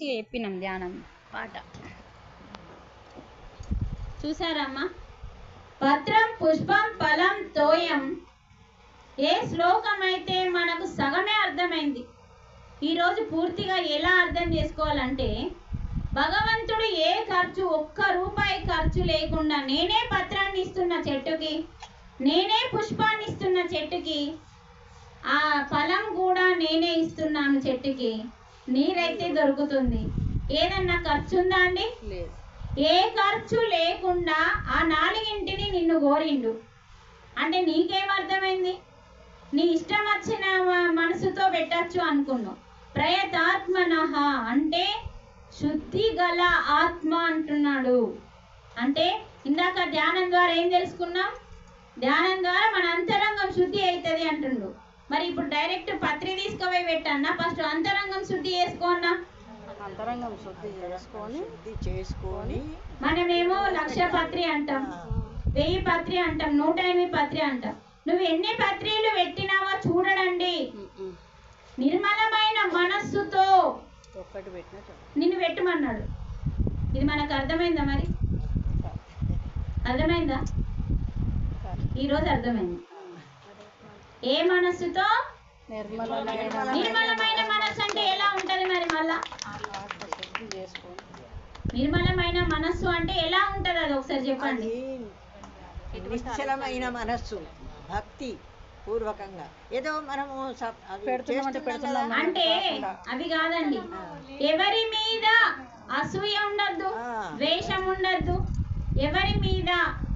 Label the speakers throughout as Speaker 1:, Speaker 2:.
Speaker 1: మంచిగా చెప్పినాం ధ్యానం పాట. చూసారమ్మా పత్రం పుష్పం ఫలం తోయం. ఏ శ్లోకం అయితే మనకు సగమే అర్థమైంది ఈరోజు పూర్తిగా ఎలా అర్థం చేసుకోవాలంటే భగవంతుడు ఏ ఖర్చు ఒక్క రూపాయి ఖర్చు లేకుండా నేనే పత్రాన్ని ఇస్తున్న చెట్టుకి నేనే పుష్పాన్ని ఇస్తున్న చెట్టుకి ఆ ఫలం కూడా నేనే ఇస్తున్నాను చెట్టుకి నీరైతే దొరుకుతుంది. ఏదన్నా ఖర్చు ఉందా అండి ఏ ఖర్చు లేకుండా ఆ నాలుగింటిని నిన్ను కోరిండు అంటే నీకేమర్థమైంది నీ ఇష్టం వచ్చిన మనసుతో పెట్టచ్చు అనుకున్నావు. ప్రయతాత్మనః అంటే శుద్ధి గల ఆత్మ అంటున్నాడు. అంటే ఇందాక ధ్యానం ద్వారా ఏం తెలుసుకున్నాం? ధ్యానం ద్వారా మన అంతరంగం శుద్ధి అవుతుంది అంటుండు. మరి ఇప్పుడు డైరెక్ట్ పత్రి తీసుకుపోయి పెట్టన్నా? ఫస్ట్ అంతరంగం శుద్ధి చేసుకోన్నా?
Speaker 2: అంతరంగం శుద్ధి చేసుకొని
Speaker 3: శుద్ధి చేసుకొని
Speaker 1: మనమేమో లక్ష పత్రి అంటాం వెయ్యి పత్రి అంటాం నూట ఎనిమిది పత్రి అంటాం. నువ్వు ఎన్ని పత్రిలు పెట్టినావో చూడడండి. నిర్మలమైన మనస్సుతో
Speaker 2: ఒక్కటి పెట్టినా.
Speaker 1: నిన్ను పెట్టమన్నాడు. ఇది మనకు అర్థమైందా మరి? అర్థమైందా? ఈరోజు అర్థమైంది. ఏ మనస్సుతో?
Speaker 2: నిర్మలమైన
Speaker 1: నిర్మలమైన మనస్సు అంటే ఎలా ఉంటది మరి మళ్ళా? నిర్మలమైన మనస్సు అంటే ఎలా ఉంటది? అది ఒకసారి చెప్పండి.
Speaker 3: నిశ్చలమైన మనస్సు భక్తి పూర్వకంగా. ఏదో మనము.
Speaker 1: అంటే అవి కాదండి. ఎవరి మీద అసూయ ఉండద్దు. ద్వేషం ఉండద్దు ఎవరి మీద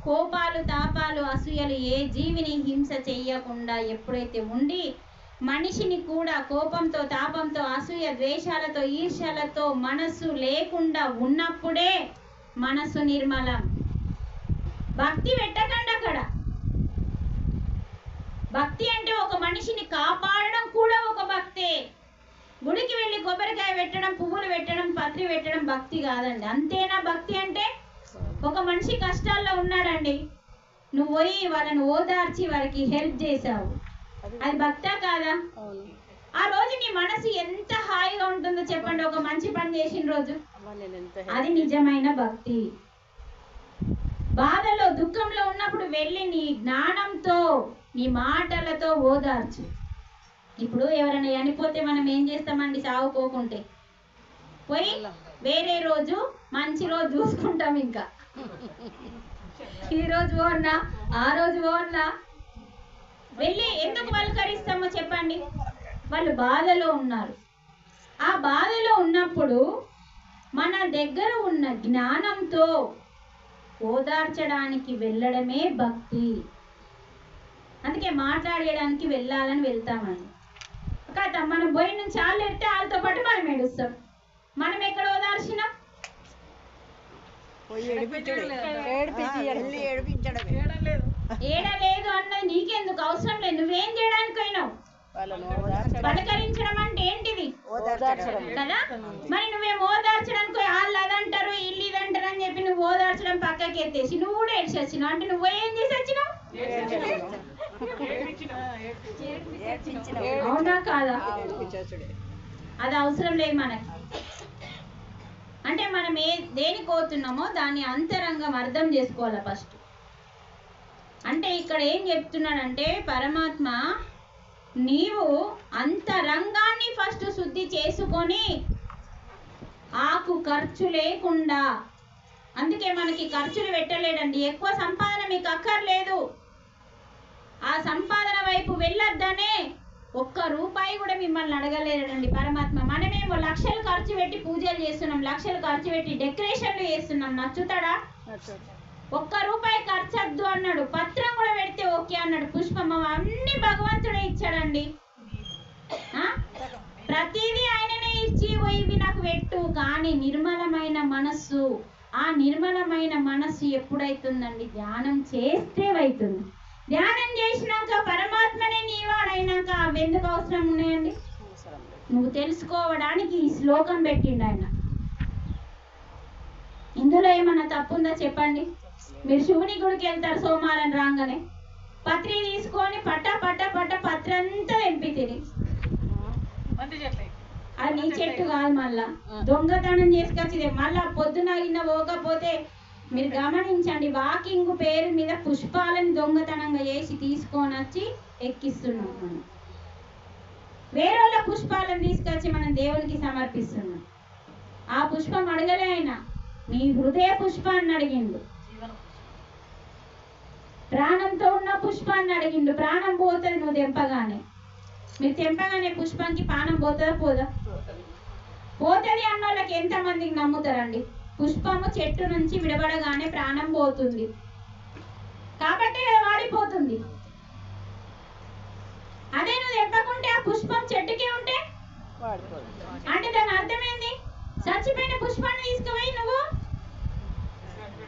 Speaker 1: కోపాలు తాపాలు అసూయలు ఏ జీవిని హింస చేయకుండా ఎప్పుడైతే ఉండి మనిషిని కూడా కోపంతో తాపంతో అసూయ ద్వేషాలతో ఈర్ష్యలతో మనస్సు లేకుండా ఉన్నప్పుడే మనస్సు నిర్మలం. భక్తి పెట్టకండి అక్కడ. భక్తి అంటే ఒక మనిషిని కాపాడడం కూడా ఒక భక్తే. గుడికి వెళ్ళి కొబ్బరికాయ పెట్టడం పువ్వులు పెట్టడం పత్రి పెట్టడం భక్తి కాదండి. అంతేనా? భక్తి అంటే ఒక మనిషి కష్టాల్లో ఉన్నాడండి. నువ్వు పోయి వాళ్ళని ఓదార్చి వారికి హెల్ప్ చేశావు. అది భక్తా కాదా? ఆ రోజు నీ మనసు ఎంత హాయిగా ఉంటుందో చెప్పండి. ఒక మంచి పని చేసిన రోజు. అది నిజమైన భక్తి. బాధలో దుఃఖంలో ఉన్నప్పుడు వెళ్ళి నీ జ్ఞానంతో నీ మాటలతో ఓదార్చు. ఇప్పుడు ఎవరైనా చనిపోతే మనం ఏం చేస్తామండి? సావుకోకుంటే పోయి వేరే రోజు మంచి రోజు చూసుకుంటాం ఇంకా. ఈ రోజు ఓర్నా? ఆ రోజు ఓర్నా? వెళ్ళి ఎందుకు పలకరిస్తామో చెప్పండి. వాళ్ళు బాధలో ఉన్నారు. ఆ బాధలో ఉన్నప్పుడు మన దగ్గర ఉన్న జ్ఞానంతో ఓదార్చడానికి వెళ్ళడమే భక్తి. అందుకే మాట్లాడేయడానికి వెళ్ళాలని వెళ్తామని కాదు మనం పోయి నుంచి వాళ్ళు ఎడితే వాళ్ళతో పాటు మనం ఏడుస్తాం. మనం ఎక్కడ ఓదార్చినాం?
Speaker 3: పోయి ఏడిపించడే.
Speaker 2: ఏడిపించి
Speaker 3: ఆ, వెళ్ళి ఏడిపించడమే
Speaker 1: ఏడ లేదు అన్నది నీకెందుకు అవసరం లేదు. నువ్వేం చేయడానికి పోయినావు? పలకరించడం అంటే ఏంటిది?
Speaker 3: ఓదార్చడం.
Speaker 1: కదా? మరి నువ్వేం ఓదార్చడానికి వాళ్ళు అదంటారు వీళ్ళు ఇదంటారు అని చెప్పి నువ్వు ఓదార్చడం పక్కకి ఎత్తేసి నువ్వు కూడా ఏడ్చి వచ్చినావు. అంటే నువ్వు ఏం చేసి వచ్చినావు? అవునా కాదా? అది అవసరం లేదు మనకి. అంటే మనం ఏ దేనికి కోతున్నామో దాన్ని అంతరంగం అర్థం చేసుకోవాలి ఫస్ట్ అంటే ఇక్కడ ఏం చెప్తున్నాడంటే పరమాత్మ నీవు అంతరంగాన్ని ఫస్ట్ శుద్ధి చేసుకొని ఆకు ఖర్చు లేకుండా అందుకే మనకి ఖర్చులు పెట్టలేడండి. ఎక్కువ సంపాదన మీకు అక్కర్లేదు. ఆ సంపాదన వైపు వెళ్ళొద్దనే ఒక్క రూపాయి కూడా మిమ్మల్ని అడగలేడండి పరమాత్మ. మనమేమో లక్షలు ఖర్చు పెట్టి పూజలు చేస్తున్నాం లక్షలు ఖర్చు పెట్టి డెకరేషన్లు చేస్తున్నాం. నచ్చుతాడా. ఒక్క రూపాయి ఖర్చొద్దు అన్నాడు. పత్రం కూడా పెడితే ఓకే అన్నాడు. పుష్పం అన్ని భగవంతుడే ఇచ్చాడండి? ప్రతిదీ ఆయననే ఇచ్చి "ఓ, ఇవి నాకు పెట్టు. కానీ నిర్మలమైన మనస్సు ఆ నిర్మలమైన మనస్సు ఎప్పుడైతుందండి? ధ్యానం చేస్తే అవుతుంది ధ్యానం చేసినాక పరమాత్మనే నీవాడైనాక అవి ఎందుకు అవసరం ఉన్నాయండి? నువ్వు తెలుసుకోవడానికి ఈ శ్లోకం పెట్టిండు ఆయన. ఇందులో ఏమన్నా తప్పుందా చెప్పండి? మీరు శివుని గుడికి వెళ్తారు సోమవారం రాగానే. పత్రి తీసుకొని పట్ట పట్ట పట్ట పత్రంతా తెంపి తిని. అది నీ చెట్టు కాదు మళ్ళా. దొంగతనం చేసుకొచ్చింది మళ్ళా పొద్దున గిన్న పోకపోతే మీరు గమనించండి వాకింగ్ పేరు మీద పుష్పాలను దొంగతనంగా చేసి తీసుకొని వచ్చి ఎక్కిస్తున్నాం మనం. వేరే పుష్పాలను తీసుకొచ్చి మనం దేవునికి సమర్పిస్తున్నాం. ఆ పుష్పం అడగలే ఆయన నీ హృదయ పుష్పాన్ని అడిగిండు. ప్రాణంతో ఉన్న పుష్పాన్ని అడిగిండు. ప్రాణం పోతుంది నువ్వు తెంపగానే. మీరు తెంపగానే పుష్పానికి ప్రాణం పోతుందా పోదా? పోతుంది అన్న వాళ్ళకి ఎంతమందికి నమ్ముతారండి? పుష్పము చెట్టు నుంచి విడబడగానే ప్రాణం పోతుంది. కాబట్టి వాడిపోతుంది. అదే నువ్వు తెంపకుంటే ఆ పుష్పం చెట్టుకే ఉంటే? అంటే దాని అర్థమైంది? చచ్చిపోయిన పుష్పాన్ని తీసుకుపోయి నువ్వు?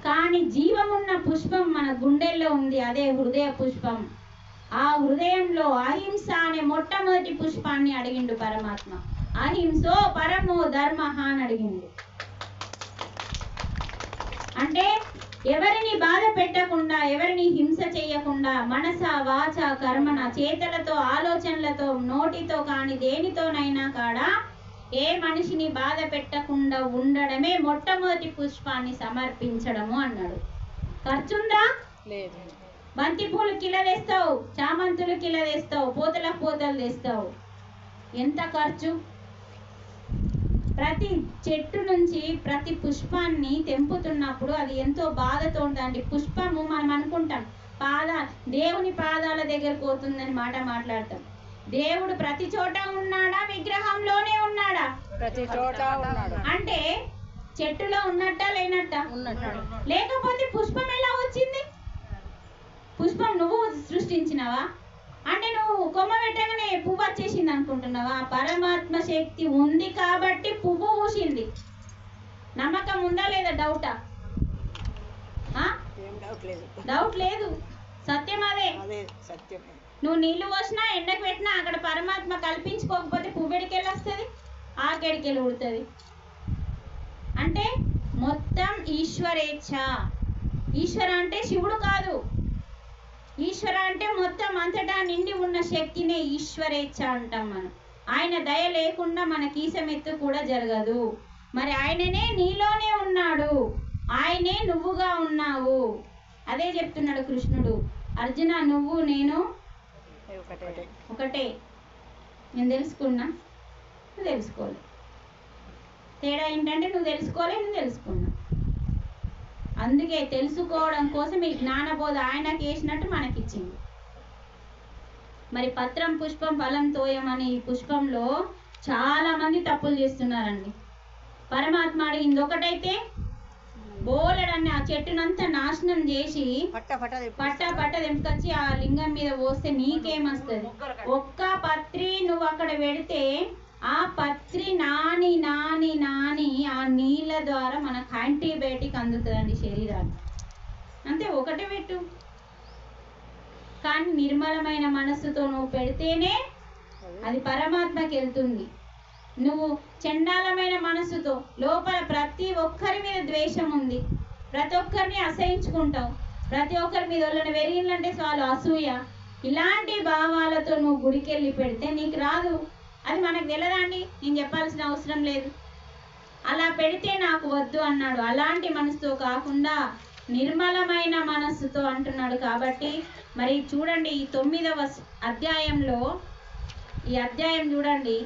Speaker 1: కానీ జీవమున్న పుష్పం మన గుండెల్లో ఉంది అదే హృదయ పుష్పం. ఆ హృదయంలో అహింస అనే మొట్టమొదటి పుష్పాన్ని అడిగిండు పరమాత్మ. అహింసో పరమో ధర్మ అని అడిగిండు. అంటే ఎవరిని బాధ పెట్టకుండా ఎవరిని హింస చేయకుండా మనస వాచ కర్మన చేతలతో ఆలోచనలతో నోటితో కానీ దేనితోనైనా కాడా ఏ మనిషిని బాధ పెట్టకుండా ఉండడమే మొట్టమొదటి పుష్పాన్ని సమర్పించడము అన్నాడు. ఖర్చుందా?
Speaker 2: లేదు.
Speaker 1: బంతి పూలు కిలో తెస్తావు చామంతులు కిలో తెస్తావు పూతల పూతలు తెస్తావు. ఎంత ఖర్చు? ప్రతి చెట్టు నుంచి ప్రతి పుష్పాన్ని తెంపుతున్నప్పుడు అది ఎంతో బాధతో ఉందండి పుష్పము మనం అనుకుంటాం పాద దేవుని పాదాల దగ్గరకు పోతుందని మాట మాట్లాడతాం. దేవుడు ప్రతి చోట ఉన్నాడా? విగ్రహంలోనే ఉన్నాడా?
Speaker 2: ప్రతి చోట ఉన్నాడు.
Speaker 1: అంటే చెట్టులో ఉన్నట్టా లేనట్టా? లేకపోతే పుష్పం ఎలా వచ్చింది? పుష్పం నువ్వు సృష్టించినవా? అంటే నువ్వు కొమ్మ పెట్టగానే పువ్వు వచ్చేసింది అనుకుంటున్నావా? పరమాత్మ శక్తి ఉంది కాబట్టి పువ్వు పూసింది నమ్మకం ఉందా లేదా డౌటా
Speaker 3: డౌట్ లేదు.
Speaker 1: డౌట్ లేదు. సత్యం అదే. నువ్వు నీళ్ళు పోసినా ఎండకు పెట్టినా అక్కడ పరమాత్మ కల్పించుకోకపోతే పువ్వెడికెళ్ళి వస్తుంది? ఆకెడికెళ్ళి ఉడుతుంది. అంటే మొత్తం ఈశ్వరేచ్ఛ. ఈశ్వర అంటే శివుడు కాదు. ఈశ్వర అంటే మొత్తం అంతటా నిండి ఉన్న శక్తినే ఈశ్వరేచ్ఛ అంటాం మనం. ఆయన దయ లేకుండా మన కీసమెత్తు కూడా జరగదు. మరి ఆయననే నీలోనే ఉన్నాడు. ఆయనే నువ్వుగా ఉన్నావు. అదే చెప్తున్నాడు కృష్ణుడు. అర్జున నువ్వు నేను
Speaker 2: ఒకటే.
Speaker 1: నేను తెలుసుకున్నా? నువ్వు తెలుసుకోలే. తేడా ఏంటంటే నువ్వు తెలుసుకోలే నువ్వు తెలుసుకున్నా. అందుకే తెలుసుకోవడం కోసం ఈ జ్ఞానబోధ ఆయనకి వేసినట్టు మనకిచ్చింది. మరి పత్రం పుష్పం ఫలం తోయం అనే ఈ పుష్పంలో చాలా మంది తప్పులు చేస్తున్నారండి. పరమాత్మ అడిగింది ఒకటైతే బోలెడన్ని ఆ చెట్టునంతా నాశనం చేసి
Speaker 3: పట్ట పట్ట
Speaker 1: తెంపుకొచ్చి ఆ లింగం మీద పోస్తే నీకేమొస్తుంది? ఒక్క పత్రి నువ్వు అక్కడ పెడితే ఆ పత్రి నాని నాని నాని ఆ నీళ్ళ ద్వారా మనకు యాంటీబయాటిక్ అందుతుందండి శరీరానికి అంతే ఒకటే పెట్టు. కానీ నిర్మలమైన మనస్సుతో నువ్వు పెడితేనే అది పరమాత్మకి వెళ్తుంది. నువ్వు చండాలమైన మనసుతో లోపల ప్రతి ఒక్కరి మీద ద్వేషం ఉంది. ప్రతి ఒక్కరిని అసహించుకుంటావు. ప్రతి ఒక్కరి మీద వాళ్ళని వెరిగిందంటే వాళ్ళు అసూయ. ఇలాంటి భావాలతో నువ్వు గుడికెళ్ళి పెడితే నీకు రాదు. అది మనకు తెలియదండి నేను చెప్పాల్సిన అవసరం లేదు. అలా పెడితే నాకు వద్దు అన్నాడు. అలాంటి మనసుతో కాకుండా నిర్మలమైన మనస్సుతో అంటున్నాడు కాబట్టి మరి చూడండి ఈ తొమ్మిదవ అధ్యాయంలో ఈ అధ్యాయం చూడండి.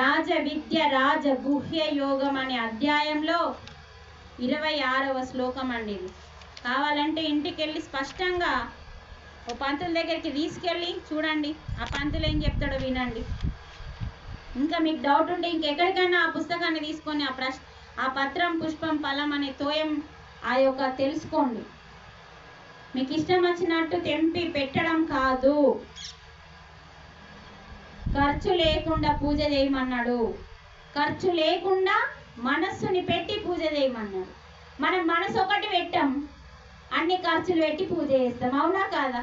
Speaker 1: రాజ విద్య రాజ గుహ్య యోగం అనే అధ్యాయంలో ఇరవై ఆరవ శ్లోకం అండి ఇది. కావాలంటే ఇంటికి వెళ్ళి స్పష్టంగా ఓ పంతుల దగ్గరికి తీసుకెళ్ళి చూడండి. ఆ పంతులు ఏం చెప్తాడో వినండి. ఇంకా మీకు డౌట్ ఉంటే ఇంకెక్కడికైనా ఆ పుస్తకాన్ని తీసుకొని ఆ ప్రశ్ ఆ పత్రం పుష్పం ఫలం అనే తోయం ఆ యొక్క తెలుసుకోండి. మీకు ఇష్టం వచ్చినట్టు తెంపి పెట్టడం కాదు. ఖర్చు లేకుండా పూజ చేయమన్నాడు. ఖర్చు లేకుండా మనస్సుని పెట్టి పూజ చేయమన్నాడు. మనం మనసు ఒకటి పెట్టాం. అన్ని ఖర్చులు పెట్టి పూజ చేస్తాం. అవునా కాదా?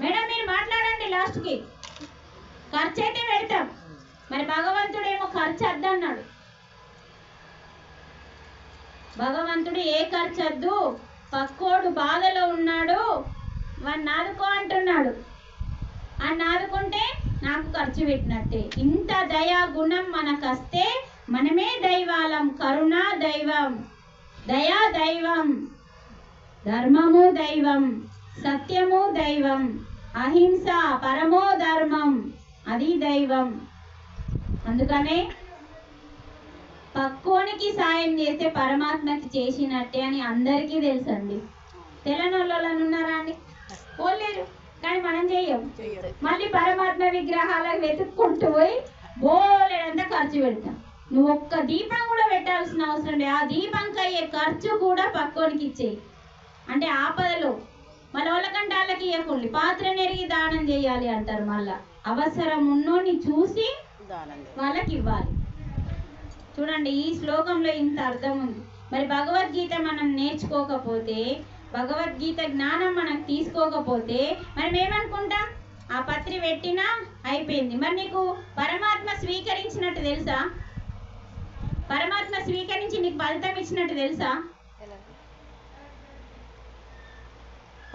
Speaker 1: మేడం మీరు మాట్లాడండి లాస్ట్కి ఖర్చు అయితే పెడతాం. మరి భగవంతుడేమో ఖర్చు వద్దన్నాడు. భగవంతుడు ఏ ఖర్చు వద్దు పక్కోడు బాధలో ఉన్నాడు వాడిని ఆదుకో అంటున్నాడు. అని ఆదుకుంటే నాకు ఖర్చు పెట్టినట్టే. ఇంత దయా గుణం మనకస్తే మనమే దైవాలం కరుణ దైవం దయా దైవం ధర్మము దైవం సత్యము దైవం అహింస పరమో ధర్మం. అది దైవం. అందుకనే పక్కోనికి సాయం చేస్తే పరమాత్మకి చేసినట్టే అని అందరికీ తెలుసండి. తెలంగాణలో ఉన్నారా అండి? పోలేరు కానీ మనం చెయ్యం.
Speaker 3: చెయ్యరు.
Speaker 1: మళ్ళీ పరమాత్మ విగ్రహాలకు వెతుక్కుంటూ పోయి బోలెడంతా ఖర్చు పెడతాం. నువ్వు ఒక్క దీపం కూడా పెట్టాల్సిన అవసరం లేదు. ఆ దీపంకి అయ్యే ఖర్చు కూడా పక్కోనికి ఇచ్చేయి. అంటే ఆపదలో. మన వాళ్ళకంటే వాళ్ళకి ఇవ్వకుండా పాత్ర నెరిగి దానం చేయాలి అంటారు మళ్ళా. అవసరం ఉన్నోని చూసి. వాళ్ళకి ఇవ్వాలి చూడండి ఈ శ్లోకంలో ఇంత అర్థం ఉంది. మరి భగవద్గీత మనం నేర్చుకోకపోతే భగవద్గీత జ్ఞానం మనకు తీసుకోకపోతే మనం ఏమనుకుంటాం? ఆ పత్రి పెట్టినా అయిపోయింది. మరి నీకు పరమాత్మ స్వీకరించినట్టు తెలుసా? పరమాత్మ స్వీకరించి నీకు ఫలితం ఇచ్చినట్టు తెలుసా?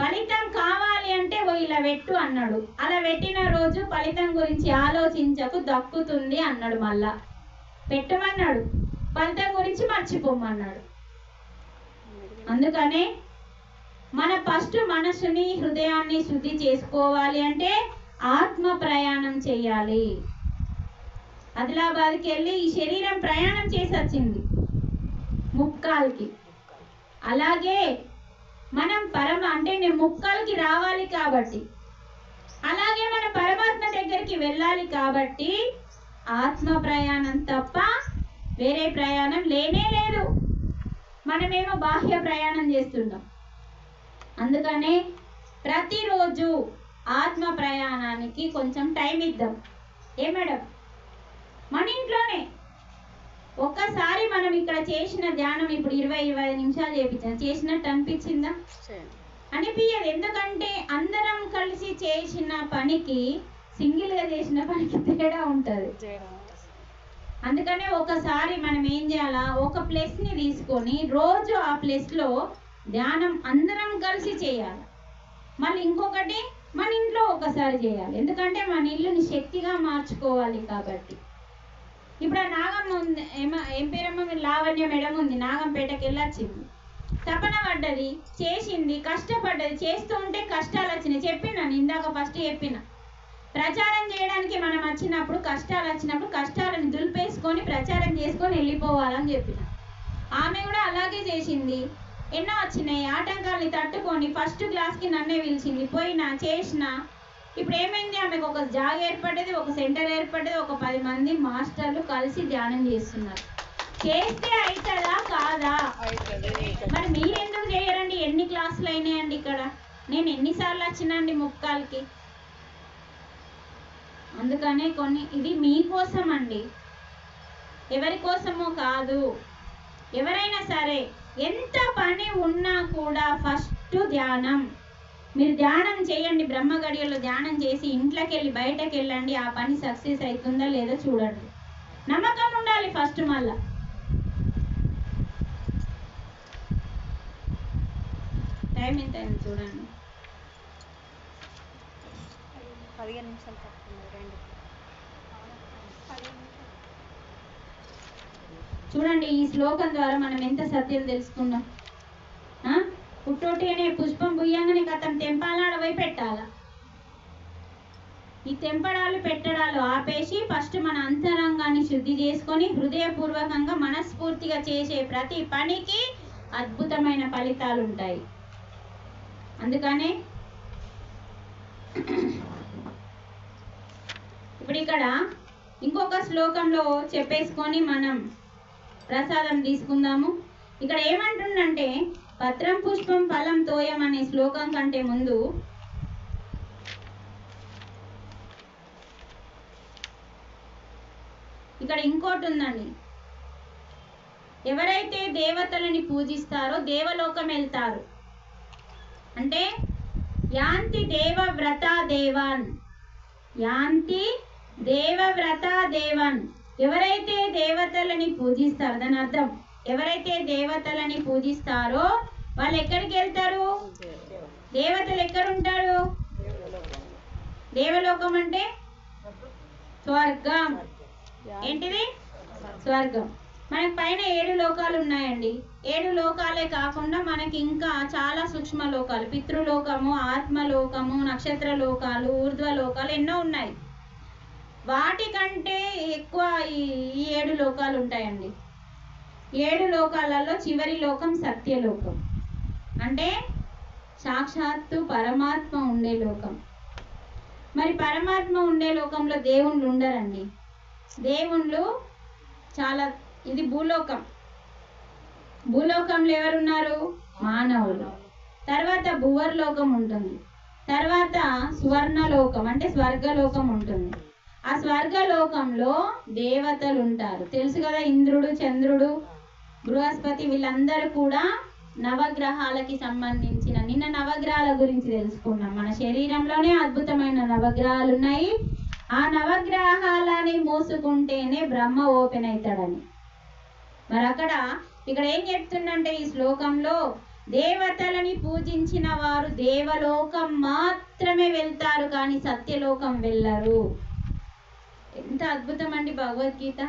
Speaker 1: ఫలితం కావాలి అంటే ఓ ఇలా పెట్టు అన్నాడు. అలా పెట్టిన రోజు ఫలితం గురించి ఆలోచించకు దక్కుతుంది అన్నాడు మళ్ళా. పెట్టమన్నాడు. ఫలితం గురించి మర్చిపోమన్నాడు. అందుకనే మన ఫస్ట్ మనసుని హృదయాన్ని శుద్ధి చేసుకోవాలి అంటే ఆత్మ ప్రయాణం చేయాలి. ఆదిలాబాద్కి వెళ్ళి ఈ శరీరం ప్రయాణం చేసి వచ్చింది ముక్కాల్కి. అలాగే మనం పరమ అంటే నేను ముక్కలకి రావాలి కాబట్టి. అలాగే మన పరమాత్మ దగ్గరికి వెళ్ళాలి కాబట్టి ఆత్మ ప్రయాణం తప్ప వేరే ప్రయాణం లేనే లేదు. మనమేమో బాహ్య ప్రయాణం చేస్తున్నాం. అందుకనే ప్రతిరోజు ఆత్మ ప్రయాణానికి కొంచెం టైం ఇద్దాం. ఏ మేడం? మన ఇంట్లోనే. ఒక్కసారి మనం ఇక్కడ చేసిన ధ్యానం ఇప్పుడు ఇరవై ఇరవై నిమిషాలు చేపించాం. చేసినట్టు అనిపించిందా? అనిపించదు ఎందుకంటే అందరం కలిసి చేసిన పనికి సింగిల్గా చేసిన పనికి తేడా ఉంటది. అందుకనే ఒకసారి మనం ఏం చేయాలా? ఒక ప్లేస్ని తీసుకొని రోజు ఆ ప్లేస్లో ధ్యానం అందరం కలిసి చేయాలి. మళ్ళీ ఇంకొకటి మన ఇంట్లో ఒకసారి చేయాలి. ఎందుకంటే మన ఇల్లుని శక్తిగా మార్చుకోవాలి కాబట్టి. ఇప్పుడు ఆ నాగమ్మ ఉంది ఏం పేరమ్మ మీరు? లావణ్య మేడం ఉంది నాగంపేటకి వెళ్ళొచ్చింది. తపన పడ్డది చేసింది కష్టపడ్డది చేస్తూ ఉంటే కష్టాలు వచ్చినాయి. చెప్పిన నేను ఇందాక ఫస్ట్ చెప్పిన. ప్రచారం చేయడానికి మనం వచ్చినప్పుడు కష్టాలు వచ్చినప్పుడు కష్టాలను దులిపేసుకొని ప్రచారం చేసుకొని వెళ్ళిపోవాలని చెప్పిన. ఆమె కూడా అలాగే చేసింది. ఎన్నో వచ్చినాయి ఆటంకాల్ని తట్టుకొని ఫస్ట్ క్లాస్కి నన్నే పిలిచింది. పోయినా చేసినా ఇప్పుడు ఏమైంది ఆమెకు ఒక జాగ ఏర్పడ్డది ఒక సెంటర్ ఏర్పడ్డది ఒక పది మంది మాస్టర్లు కలిసి ధ్యానం చేస్తున్నారు. చేస్తే అవుతుందా కాదా? మరి మీరు ఎందుకు చేయరండి? ఎన్ని క్లాసులు అయినాయండి ఇక్కడ? నేను ఎన్నిసార్లు వచ్చినండి ముక్కాలకి. అందుకనే కొన్ని ఇది మీకోసం అండి ఎవరి కోసమో కాదు. ఎవరైనా సరే ఎంత పని ఉన్నా కూడా ఫస్ట్ ధ్యానం. మీరు ధ్యానం చేయండి బ్రహ్మ గడియలో ధ్యానం చేసి ఇంట్లోకి వెళ్ళి బయటకు వెళ్ళండి ఆ పని సక్సెస్ అవుతుందా లేదో చూడండి. నమ్మకం ఉండాలి ఫస్ట్ మళ్ళా. టైం ఎంత అయింది చూడండి.
Speaker 2: పదిహేను నిమిషాలు తక్కువ రెండు.
Speaker 1: చూడండి ఈ శ్లోకం ద్వారా మనం ఎంత సత్యం తెలుసుకున్నాం పుట్టోటేనే పుష్పం బుయ్యంగానే అతను తెంపాలాడ పోయి పెట్టాలా? ఈ తెంపడాలు పెట్టడాలు ఆపేసి ఫస్ట్ మన అంతరంగాన్ని శుద్ధి చేసుకొని హృదయపూర్వకంగా మనస్ఫూర్తిగా చేసే ప్రతి పనికి అద్భుతమైన ఫలితాలు ఉంటాయి. అందుకనే ఇప్పుడు ఇక్కడ ఇంకొక శ్లోకంలో చెప్పేసుకొని మనం ప్రసాదం తీసుకుందాము. ఇక్కడ ఏమంటుండంటే పత్రం పుష్పం ఫలం తోయం అనే శ్లోకం కంటే ముందు ఇక్కడ ఇంకోటి ఉందండి. ఎవరైతే దేవతలని పూజిస్తారో దేవలోకం వెళ్తారు. అంటే యాంతి దేవ వ్రత దేవాన్. యాంతి దేవవ్రత దేవన్. ఎవరైతే దేవతలని పూజిస్తారో దాని అర్థం ఎవరైతే దేవతలని పూజిస్తారో వాళ్ళు ఎక్కడికి వెళ్తారు? దేవతలు ఎక్కడ ఉంటారు దేవలోకం అంటే? స్వర్గం. ఏంటిది? స్వర్గం. మనకి పైన ఏడు లోకాలు ఉన్నాయండి. ఏడు లోకాలే కాకుండా మనకి ఇంకా చాలా సూక్ష్మ లోకాలు పితృలోకము ఆత్మలోకము నక్షత్ర లోకాలు ఊర్ధ్వ లోకాలు ఎన్నో ఉన్నాయి. వాటికంటే ఎక్కువ ఈ ఈ ఏడు లోకాలు ఉంటాయండి. ఏడు లోకాలలో చివరి లోకం సత్యలోకం. అంటే సాక్షాత్తు పరమాత్మ ఉండే లోకం. మరి పరమాత్మ ఉండే లోకంలో దేవుళ్ళు ఉండరండి. దేవుళ్ళు చాలా ఇది భూలోకం. భూలోకంలో ఎవరున్నారు? మానవులు. తర్వాత భువర్లోకం ఉంటుంది. తర్వాత స్వర్ణలోకం అంటే స్వర్గలోకం ఉంటుంది. ఆ స్వర్గలోకంలో దేవతలు ఉంటారు. తెలుసు కదా ఇంద్రుడు చంద్రుడు? బృహస్పతి వీళ్ళందరూ కూడా నవగ్రహాలకి సంబంధించిన నిన్న నవగ్రహాల గురించి తెలుసుకున్నాం. మన శరీరంలోనే అద్భుతమైన నవగ్రహాలు ఉన్నాయి. ఆ నవగ్రహాలని మోసుకుంటేనే బ్రహ్మ ఓపెన్ అవుతాడని. మరి అక్కడ ఇక్కడ ఏం చెప్తుందంటే ఈ శ్లోకంలో దేవతలని పూజించిన వారు దేవలోకం మాత్రమే వెళ్తారు కానీ సత్యలోకం వెళ్ళరు. ఎంత అద్భుతం అండి భగవద్గీత.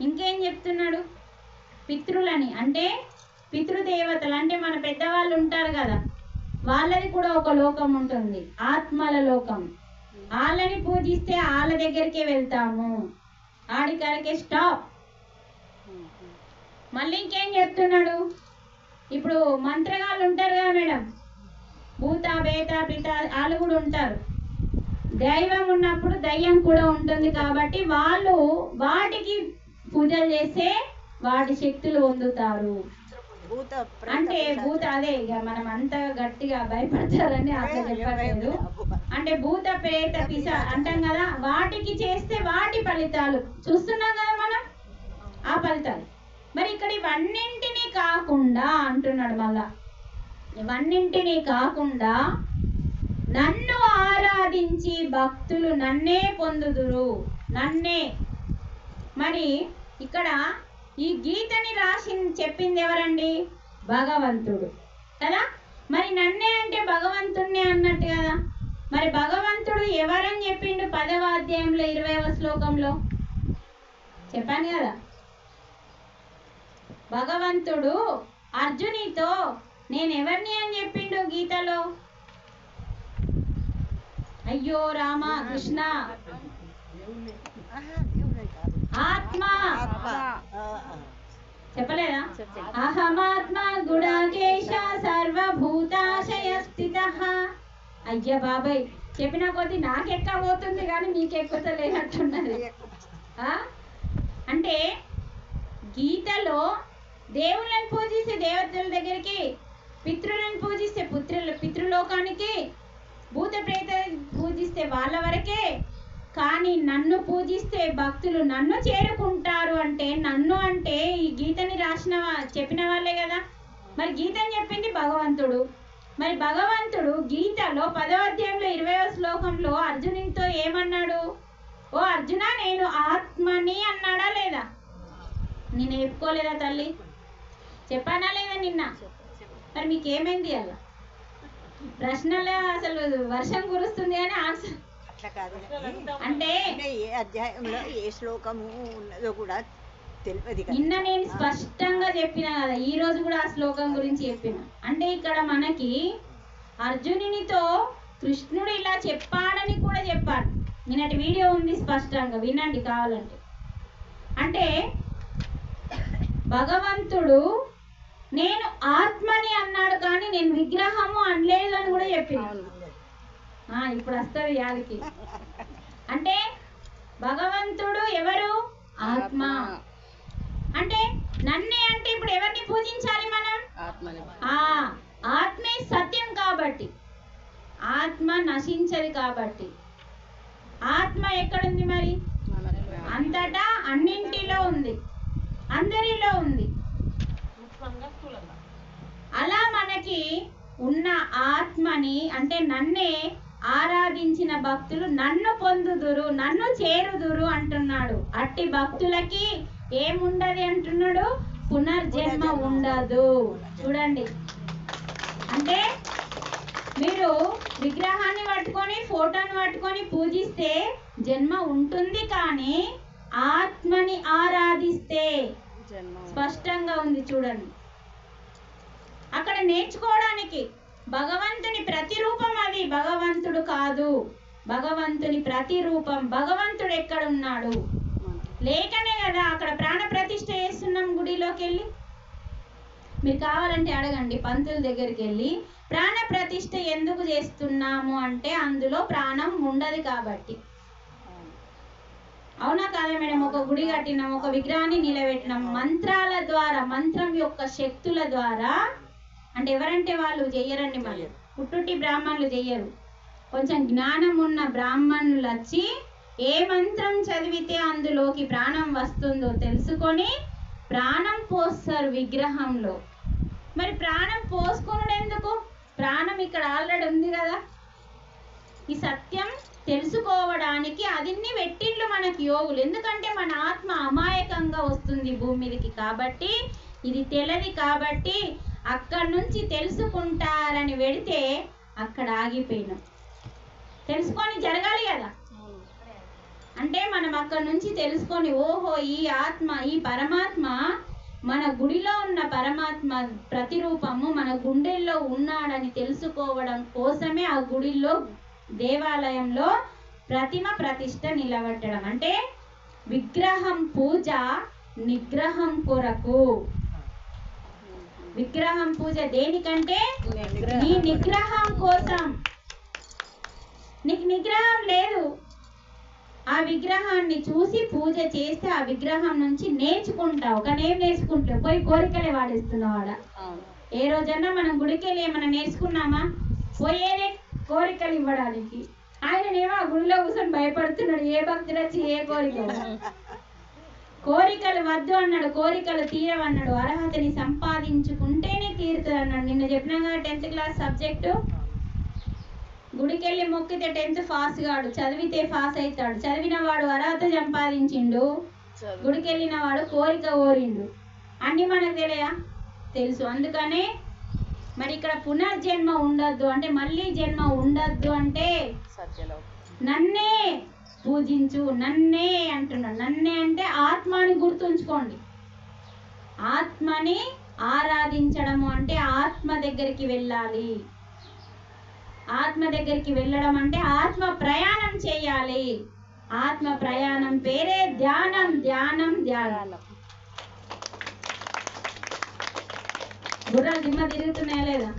Speaker 1: ఇంకేం చెప్తున్నాడు? పితృలని అంటే పితృదేవతలు అంటే మన పెద్దవాళ్ళు ఉంటారు కదా వాళ్ళది కూడా ఒక లోకం ఉంటుంది ఆత్మల లోకం. వాళ్ళని పూజిస్తే వాళ్ళ దగ్గరికే వెళ్తాము. ఆడికాడికే స్టాప్. మళ్ళీ ఇంకేం చెప్తున్నాడు? ఇప్పుడు మంత్రగాళ్ళు ఉంటారు కదా మేడం భూత బేత పిత వాళ్ళు కూడా ఉంటారు. దైవం ఉన్నప్పుడు దయ్యం కూడా ఉంటుంది కాబట్టి వాళ్ళు వాటికి పూజలు చేస్తే వాటి శక్తులు పొందుతారు. అంటే. భూత అదే ఇక మనం అంత గట్టిగా భయపడతారని అట్లా చెప్పట్లేదు. అంటే భూత ప్రేత పిస అంటాం కదా వాటికి చేస్తే వాటి ఫలితాలు. చూస్తున్నాం కదా మనం? ఆ ఫలితాలు. మరి ఇక్కడ ఇవన్నింటినీ కాకుండా అంటున్నాడు మళ్ళా. ఇవన్నింటినీ కాకుండా నన్ను ఆరాధించి భక్తులు నన్నే పొందుదురు. నన్నే. మరి ఇక్కడ ఈ గీతని రాసి చెప్పింది ఎవరండి? భగవంతుడు. కదా? మరి నన్నే అంటే భగవంతుణ్ణే అన్నట్టు కదా? మరి భగవంతుడు ఎవరని చెప్పిండు పదవ అధ్యాయంలో ఇరవైవ శ్లోకంలో? చెప్పాను కదా. భగవంతుడు అర్జునితో నేను ఎవరిని అని చెప్పిండు గీతలో? అయ్యో రామ కృష్ణ. ఆత్మ. చెప్పలేదా? అహమాత్మ గుడాకేశ సర్వభూతాశయ స్థిత అయ్య బాబాయ్ చెప్పిన కొద్దీ నాకెక్క పోతుంది కానీ మీకు ఎక్కువ లేనట్టున్నది. ఆ? అంటే గీతలో దేవుళ్ళని పూజిస్తే దేవతల దగ్గరికి పితృలను పూజిస్తే పుత్రుల పితృలోకానికి భూత ప్రేత పూజిస్తే వాళ్ళ వరకే కానీ నన్ను పూజిస్తే భక్తులు నన్ను చేరుకుంటారు అంటే నన్ను అంటే ఈ గీతని రాసిన చెప్పిన వాళ్ళే కదా. మరి గీతని చెప్పింది భగవంతుడు. మరి భగవంతుడు గీతలో పదో అధ్యాయంలో ఇరవయో శ్లోకంలో అర్జునునితో ఏమన్నాడు? ఓ అర్జున నేను ఆత్మని అన్నాడా లేదా? నేను చెప్పుకోలేదా తల్లి? చెప్పానా లేదా నిన్న? మరి మీకు ఏమైంది అలా? ప్రశ్నలే అసలు వర్షం కురుస్తుంది అని ఆన్సర్
Speaker 3: అట్లా కాదు
Speaker 1: అంటే
Speaker 3: ఏ అధ్యాయంలో ఏ శ్లోకము ఉన్నదో కూడా తెలియదు
Speaker 1: నిన్న నేను స్పష్టంగా చెప్పిన కదా ఈ రోజు కూడా ఆ శ్లోకం గురించి చెప్పిన. అంటే ఇక్కడ మనకి అర్జునునితో కృష్ణుడు ఇలా చెప్పాడని కూడా చెప్పాడు. నిన్నటి వీడియో ఉంది స్పష్టంగా వినండి కావాలంటే. అంటే భగవంతుడు నేను ఆత్మని అన్నాడు కానీ నేను విగ్రహము అనలేదు అని కూడా చెప్పింది ఇప్పుడు వస్తుంది యాదికి. అంటే భగవంతుడు ఎవరు? ఆత్మ. అంటే నన్నే అంటే ఇప్పుడు ఎవరిని పూజించాలి మనం? ఆ ఆత్మే సత్యం కాబట్టి. ఆత్మ నశించదు కాబట్టి. ఆత్మ ఎక్కడుంది మరి? అంతటా అన్నింటిలో ఉంది. అందరిలో ఉంది. అలా మనకి ఉన్న ఆత్మని అంటే నన్నే ఆరాధించిన భక్తులు నన్ను పొందుదురు నన్ను చేరుదురు అంటున్నాడు. అట్టి భక్తులకి ఏముండదు అంటున్నాడు? పునర్జన్మ ఉండదు. చూడండి. అంటే మీరు విగ్రహాన్ని పట్టుకొని ఫోటోని పట్టుకొని పూజిస్తే జన్మ ఉంటుంది కానీ ఆత్మని ఆరాధిస్తే స్పష్టంగా ఉంది చూడండి. అక్కడ నేర్చుకోవడానికి భగవంతుని ప్రతిరూపం అది భగవంతుడు కాదు. భగవంతుని ప్రతిరూపం. భగవంతుడు ఎక్కడ ఉన్నాడు లేకనే కదా అక్కడ ప్రాణ ప్రతిష్ఠ చేస్తున్నాం గుడిలోకి వెళ్ళి మీరు కావాలంటే అడగండి పంతుల దగ్గరికి వెళ్ళి ప్రాణ ప్రతిష్ఠ ఎందుకు చేస్తున్నాము అంటే అందులో ప్రాణం ఉండదు కాబట్టి.
Speaker 2: అవునా
Speaker 1: కాదా మేడం? ఒక గుడి కట్టినాం ఒక విగ్రహాన్ని నిలబెట్టినాం. మంత్రాల ద్వారా మంత్రం యొక్క శక్తుల ద్వారా అంటే ఎవరంటే వాళ్ళు? చెయ్యరండి మళ్ళీ పుట్టుటి బ్రాహ్మణులు చెయ్యరు కొంచెం జ్ఞానం ఉన్న బ్రాహ్మణులు వచ్చి ఏ మంత్రం చదివితే అందులోకి ప్రాణం వస్తుందో తెలుసుకొని ప్రాణం పోస్తారు విగ్రహంలో. మరి ప్రాణం పోసుకున్నాడు ఎందుకు ప్రాణం ఇక్కడ ఆల్రెడీ ఉంది కదా. ఈ సత్యం తెలుసుకోవడానికి అదిన్ని పెట్టిండ్లు మనకి యోగులు. ఎందుకంటే మన ఆత్మ అమాయకంగా వస్తుంది భూమి మీదకి కాబట్టి ఇది తెలది కాబట్టి అక్కడి నుంచి తెలుసుకుంటారని వెడితే అక్కడ ఆగిపోయినాం. తెలుసుకొని జరగాలి కదా? అంటే మనం అక్కడి నుంచి తెలుసుకొని ఓహో ఈ ఆత్మ ఈ పరమాత్మ మన గుడిలో ఉన్న పరమాత్మ ప్రతిరూపము మన గుండెల్లో ఉన్నాడని తెలుసుకోవడం కోసమే ఆ గుడిలో దేవాలయంలో ప్రతిమ ప్రతిష్ట నిలబెట్టడం. అంటే విగ్రహం పూజ నిగ్రహం కొరకు. విగ్రహం పూజ దేనికంటే నీ నిగ్రహం కోసం. నీకు నిగ్రహం లేదు. ఆ విగ్రహాన్ని చూసి పూజ చేస్తే ఆ విగ్రహం నుంచి నేర్చుకుంటావు. కానీ ఏం నేర్చుకుంటావు. పోయి కోరికలే వాడిస్తున్నావు ఆడ. ఏ రోజన్నా మనం గుడికి వెళ్ళి ఏమైనా నేర్చుకున్నామా? పోయేదే కోరికలు ఇవ్వడానికి. ఆయననేమో ఆ గుడిలో కూర్చొని భయపడుతున్నాడు. ఏ భక్తుడు వచ్చి ఏ కోరిక కోరికలు వద్దు అన్నాడు కోరికలు తీరవన్నాడు. అర్హతని సంపాదించుకుంటేనే తీరుతుంది అన్నాడు. నిన్న చెప్పినా కదా టెన్త్ క్లాస్ సబ్జెక్టు గుడికి వెళ్ళి మొక్కితే టెన్త్ పాస్ కాడు చదివితే పాస్ అవుతాడు చదివిన వాడు అర్హత సంపాదించిండు.
Speaker 2: చదువు.
Speaker 1: గుడికి వెళ్ళిన వాడు కోరిక కోరిండు. అన్ని మనకు తెలియా? తెలుసు. అందుకనే మరి ఇక్కడ పునర్జన్మ ఉండద్దు అంటే మళ్ళీ జన్మ ఉండద్దు అంటే నన్నే పూజించు నన్నే అంటున్నాడు నన్నే అంటే ఆత్మని గుర్తుంచుకోండి. ఆత్మని ఆరాధించడము అంటే ఆత్మ దగ్గరికి వెళ్ళాలి. ఆత్మ దగ్గరికి వెళ్ళడం అంటే ఆత్మ ప్రయాణం చేయాలి. ఆత్మ ప్రయాణం పేరే ధ్యానం ధ్యానం ధ్యానం. గుర్రాలు దిమ్మ తిరుగుతున్నాయా లేదా?